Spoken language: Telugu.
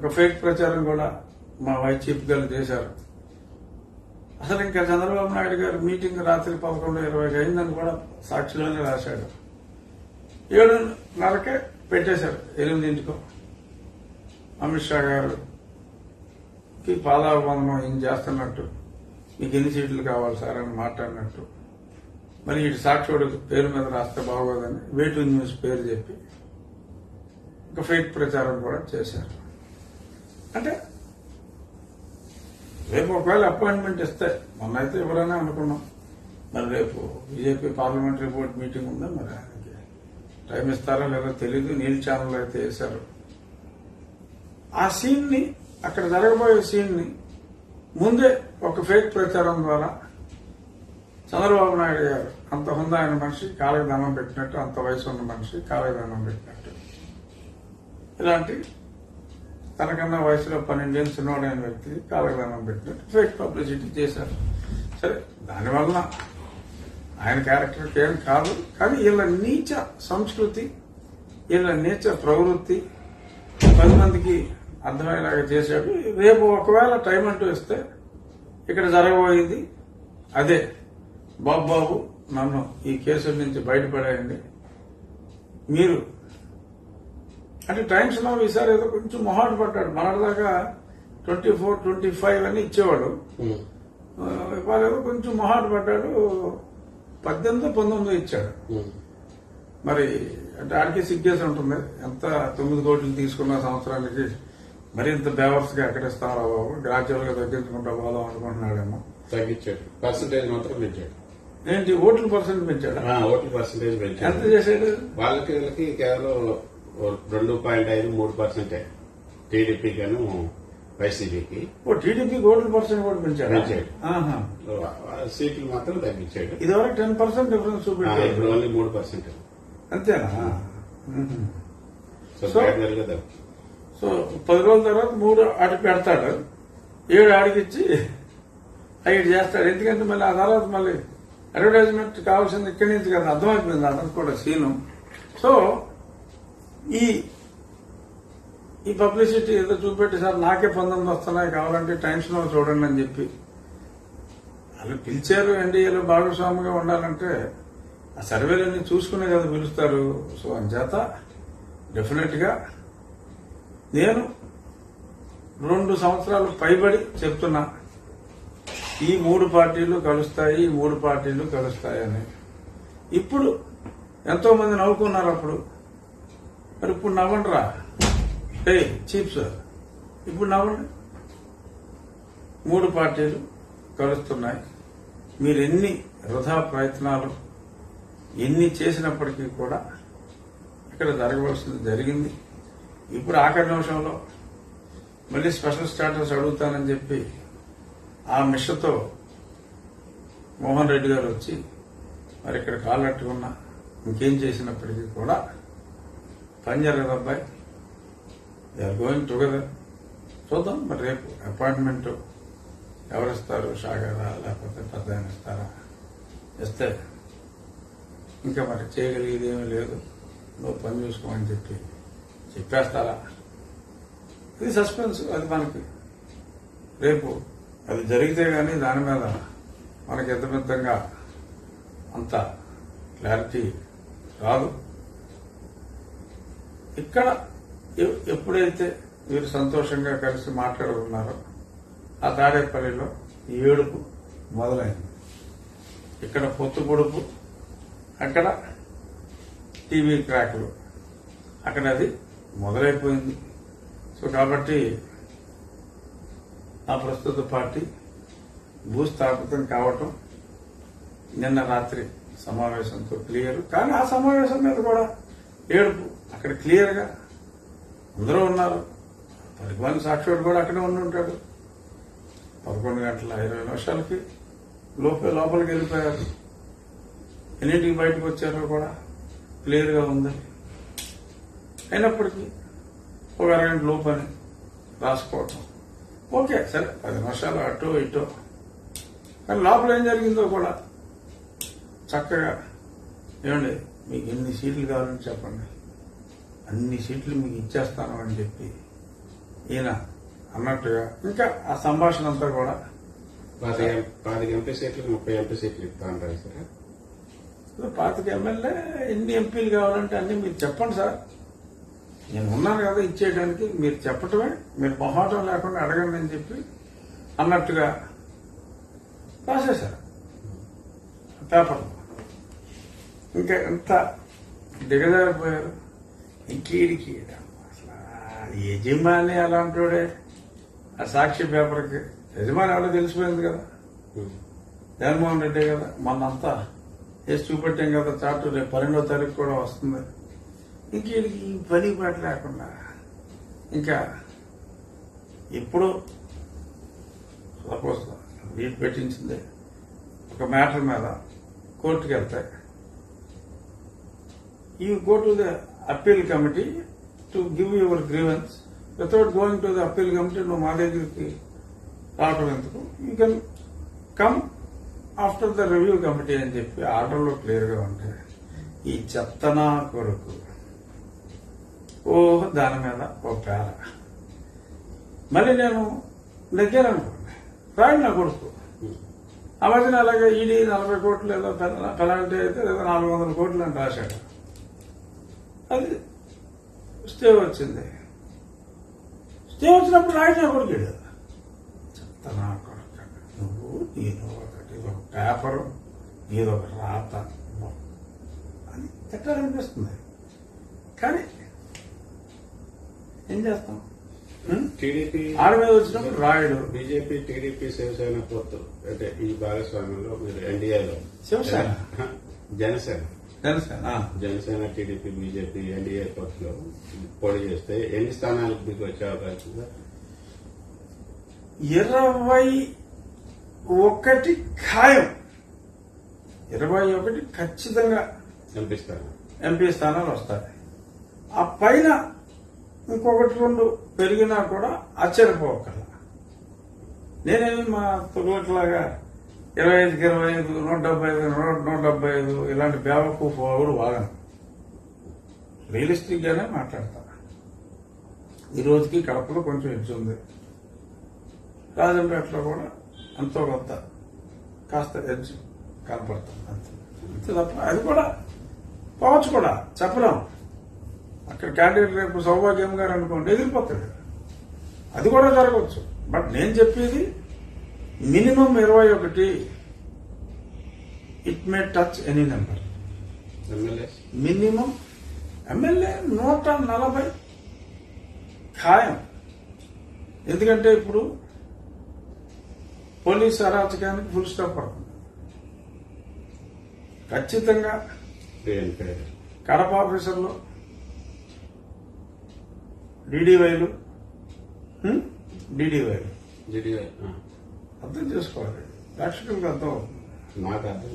ఒక ఫేక్ ప్రచారం కూడా మా వైస్ చీఫ్ గారు చేశారు. అసలు ఇంకా చంద్రబాబు నాయుడు గారు మీటింగ్ రాత్రి పదకొండు ఇరవైకి అయిందని కూడా సాక్షిలోనే రాశాడు. ఏడున్నరకే పెట్టేశారు ఎనిమిదింటికో. అమిత్ షా గారు కి ఏం చేస్తున్నట్టు? మీకు ఎన్ని సీట్లు కావాలి సార్? అని మాట్లాడినట్టు. మరి ఇటు సాక్షుడు పేరు మీద రాస్తే బాగోదని వేటు న్యూస్ పేరు చెప్పి ఒక ఫేక్ ప్రచారం కూడా చేశారు. అంటే రేపు ఒకవేళ అపాయింట్మెంట్ ఇస్తే మొన్న అయితే ఎవరైనా అనుకున్నాం. మరి రేపు బీజేపీ పార్లమెంటరీ బోర్డు మీటింగ్ ఉందా మరి? ఆయనకి టైం ఇస్తారో లేదో తెలియదు నీల్ ఛానల్ అయితే వేశారు. ఆ సీన్ని అక్కడ జరగబోయే సీన్ని ముందే ఒక ఫేక్ ప్రచారం ద్వారా చంద్రబాబు నాయుడు గారు అంత హుందా అయిన మనిషి కాళ్ళకి దండం పెట్టినట్టు అంత వయసు ఉన్న మనిషి కాళ్ళకి దండం పెట్టినట్టు. ఇలాంటి తనకన్నా వయసులో పన్నెండేళ్ళు చిన్నవాడైన వ్యక్తి కాళ్ళకి పెట్టినట్టు ఫేక్ పబ్లిసిటీ చేశారు. సరే దానివల్ల ఆయన క్యారెక్టర్ ఏం కాదు కానీ వీళ్ళ నీచ సంస్కృతి వీళ్ళ నీచ ప్రవృత్తి పది మందికి అర్థమయ్యేలాగా చేశాడు రేపు ఒకవేళ టైం అంటూ ఇస్తే ఇక్కడ జరగబోయేది అదే. బాబు బాబు నన్ను ఈ కేసు నుంచి బయటపడేయండి. మీరు అంటే టైమ్స్లో ఈసారి ఏదో కొంచెం మొహాట పడ్డాడు. మనదాకా ట్వంటీ ఫోర్ ట్వంటీ ఫైవ్ అని ఇచ్చేవాడు. ఇవాళ ఏదో కొంచెం మొహాట పడ్డాడు. పద్దెనిమిది పంతొమ్మిది ఇచ్చాడు. మరి అంటే ఆడికి సిగ్గేసి ఉంటుంది. ఎంత తొమ్మిది కోట్లు తీసుకున్న సంవత్సరానికి మరి ఇంత బేవర్స్గా ఎక్కడ ఇస్తారా బాబు? గ్రాడ్యువల్గా తగ్గించుకుంటా పోదాం అనుకుంటున్నాడేమో. తగ్గించాడు. పర్సంటేజ్ మాత్రం పెంచాడు. ఏంటి ఓట్ల పర్సెంట్ పెంచాడా? ఓట్ల పర్సంటేజ్ ఎంత పెంచాడు చేశాడు వాళ్ళకి కేవలం రెండు పాయింట్ ఐదు మూడు పర్సెంటే. టీడీపీ గాను వైసీపీకి ఓ టీడీపీ ఓట్ల పర్సెంట్ కూడా పెంచాడా. పెంచాడు. సీట్లు మాత్రం తగ్గించాడు. ఇదివరకు టెన్ పర్సెంట్ డిఫరెన్స్ ఇప్పుడు ఓన్లీ మూడు పర్సెంట్. అంతేనా. సో సో- పది రోజుల తర్వాత మూడు అటు పెడతాడు. ఏడు ఆడికిచ్చి ఐదు చేస్తాడు. ఎందుకంటే మళ్ళీ ఆ తర్వాత మళ్ళీ అడ్వర్టైజ్మెంట్ కావాల్సింది ఇక్కడి నుంచి కదా. అర్థమైపోయింది అతను కూడా సీను. సో ఈ ఈ పబ్లిసిటీ ఏదో చూపెట్టి సార్ నాకే పంతొమ్మిది వస్తున్నాయి కావాలంటే టైమ్స్లో చూడండి అని చెప్పి. వాళ్ళు పిలిచారు ఎన్డీఏలో భాగస్వామిగా ఉండాలంటే ఆ సర్వేలన్నీ చూసుకునే కదా పిలుస్తారు. సో అంచేత చేత డెఫినెట్గా నేను రెండు సంవత్సరాలు పైబడి చెప్తున్నా. ఈ మూడు పార్టీలు కలుస్తాయి ఈ మూడు పార్టీలు కలుస్తాయి అని. ఇప్పుడు ఎంతోమంది నవ్వుకున్నారు అప్పుడు. మరి ఇప్పుడు నవ్వండిరా. ఏ చీఫ్ సార్. ఇప్పుడు నవ్వండి. మూడు పార్టీలు కలుస్తున్నాయి. మీరు ఎన్ని వృధా ప్రయత్నాలు ఎన్ని చేసినప్పటికీ కూడా ఇక్కడ జరగవలసింది జరిగింది. ఇప్పుడు ఆఖరి నిమిషంలో మళ్ళీ స్పెషల్ స్టాటస్ అడుగుతానని చెప్పి ఆ మిషతో మోహన్ రెడ్డి గారు వచ్చి మరి ఇక్కడ కాళ్ళట్టుకున్న ఇంకేం చేసినప్పటికీ కూడా పని జరగదు అబ్బాయి. దే ఆర్ గోయింగ్ టుగెదర్ చూద్దాం మరి రేపు అపాయింట్మెంట్ ఎవరిస్తారు? షాగారా లేకపోతే పెద్ద ఇస్తారా? ఇస్తే ఇంకా మరి చేయగలిగేది ఏమీ లేదు. నువ్వు పని చూసుకోమని చెప్పి చెప్పేస్తారా? ఇది సస్పెన్స్ అది మనకి. రేపు అది జరిగితే కానీ దాని మీద మనకి ఎంత పెద్దగా అంత క్లారిటీ రాదు. ఇక్కడ ఎప్పుడైతే మీరు సంతోషంగా కలిసి మాట్లాడుకున్నారో ఆ తాడేపల్లిలో ఏడుపు మొదలైంది. ఇక్కడ పొత్తు పొడుపు అక్కడ టీవీ క్రాక్లు. అక్కడ అది మొదలైపోయింది. సో కాబట్టి ఆ ప్రస్తుత పార్టీ భూస్థాపితం కావటం నిన్న రాత్రి సమావేశంతో క్లియర్. కానీ ఆ సమావేశం మీద కూడా ఏడుపు అక్కడ క్లియర్గా అందరూ ఉన్నారు. పది మంది సాక్షుడు కూడా అక్కడే ఉండి ఉంటాడు. పదకొండు గంటల ఇరవై నిమిషాలకి లోపే లోపలికి వెళ్ళిపోయారు. ఎన్నింటికి బయటకు వచ్చారో కూడా క్లియర్గా ఉంది. అయినప్పటికీ ఒక అరగంట లోపని రాసుకోవటం. ఓకే సరే పది నిమిషాలు అటో ఇటో. కానీ లోపల ఏం జరిగిందో కూడా చక్కగా ఏమండి మీకు ఎన్ని సీట్లు కావాలని చెప్పండి. అన్ని సీట్లు మీకు ఇచ్చేస్తాను అని చెప్పి ఈయన అన్నట్టుగా. ఇంకా ఆ సంభాషణ అంతా కూడా పాతిక పాతిక ఎంపీ సీట్లు ముప్పై ఎంపీ సీట్లు ఇస్తా అంటారు సార్. పాతిక ఎమ్మెల్యే ఎన్ని ఎంపీలు కావాలంటే అన్ని మీరు చెప్పండి సార్. నేను ఉన్నాను కదా ఇచ్చేయడానికి మీరు చెప్పటమే మీరు మొహాటం లేకుండా అడగండి అని చెప్పి అన్నట్టుగా రాసేశారు. పేపర్. ఇంకా ఎంత దిగజారిపోయారు? ఇంకేడికి? అసలు ఆ యజమాని అలాంటోడే. ఆ సాక్షి పేపర్కి. యజమాని ఎవరో తెలిసిపోయింది కదా. జగన్మోహన్ రెడ్డి కదా. మొన్నంతా వేసి చూపెట్టాం కదా చాటు. రేపు పన్నెండో తారీఖు కూడా వస్తుంది. ఇంకేడికి ఈ పని పాట లేకుండా? ఇంకా ఎప్పుడు సపోజ్ వీటి పెట్టించింది ఒక మ్యాటర్ మీద కోర్టుకి వెళ్తే ఈ go to the appeal committee to give your grievance without going to the appeal committee నువ్వు మా దగ్గరికి రావటం ఎందుకు? You can come after the review committee అని చెప్పి ఆర్డర్లో క్లియర్గా ఉంటాయి ఈ చెత్తనా కొడుకు. ఓహో దాని మీద ఒక పేర మళ్ళీ నేను నెగ్గాననుకోండి రాయండి నా కొడుకు. ఆ మధ్యన అలాగే ఈడీ నలభై కోట్లు ఏదో పెనాల్టీ అయితే లేదా నాలుగు వందల కోట్లు అని రాశాడు. అది స్టే వచ్చింది. స్టే వచ్చినప్పుడు రాయటం కొడుకు చెప్తానా కొడుకు నువ్వు నేను ఒకటి ఒక పేపరు ఇది ఒక రాత. అని తిట్టాలనిపిస్తుంది కానీ ఏం చేస్తాం? టీడీపీ వచ్చినప్పుడు రాయడు. బీజేపీ టీడీపీ శివసేన పొత్తు అంటే ఈ భాగస్వామ్యంలో మీరు ఎన్డీఏలో. Shiv Sena? Janasena. Janasena. Janasena TDP BJP NDA పొత్తులో పోటీ చేస్తే ఎన్ని స్థానాలకు మీకు వచ్చే అవకాశం? ఇరవై ఒకటి ఖాయం ఇరవై ఒకటి ఖచ్చితంగా ఎంపీ స్థానం ఎంపీ స్థానాలు వస్తాయి ఆ పైన ఇంకొకటి రెండు పెరిగినా కూడా ఆశ్చర్యపోకల నేనేమి మా తొగలట్లాగా ఇరవై ఐదుకి ఇరవై ఐదు నూట డెబ్బై ఐదు నూట నూట డెబ్బై ఐదు ఇలాంటి బేవకు కూడా వాగను. రియలిస్టిక్గానే మాట్లాడతా. ఈ రోజుకి కడపలో కొంచెం ఎంచుంది ఉంది. రాజంపేటలో కూడా అంతో కొంత కాస్త ఎడ్జ్ కనపడుతుంది అంతే. తప్ప అది కూడా పోవచ్చు కూడా చెప్పలేం. అక్కడ క్యాండిడేట్ రేపు సౌభాగ్యం గారు అనుకోండి ఎదిరిపోతాడు. అది కూడా జరగవచ్చు. బట్ నేను చెప్పేది మినిమం ఇరవై ఒకటి it may touch any number MLA minimum MLA నూట నలభై ఖాయం. ఎందుకంటే ఇప్పుడు పోలీస్ అరాచకానికి ఫుల్ స్టాప్ పడుతుంది. ఖచ్చితంగా కడప ఆఫీసర్లు డీడీవైలు డీడీవైలు అర్థం చేసుకోవాలి. ప్రేక్షకులకు అర్థం అవుతుంది నాకు అర్థం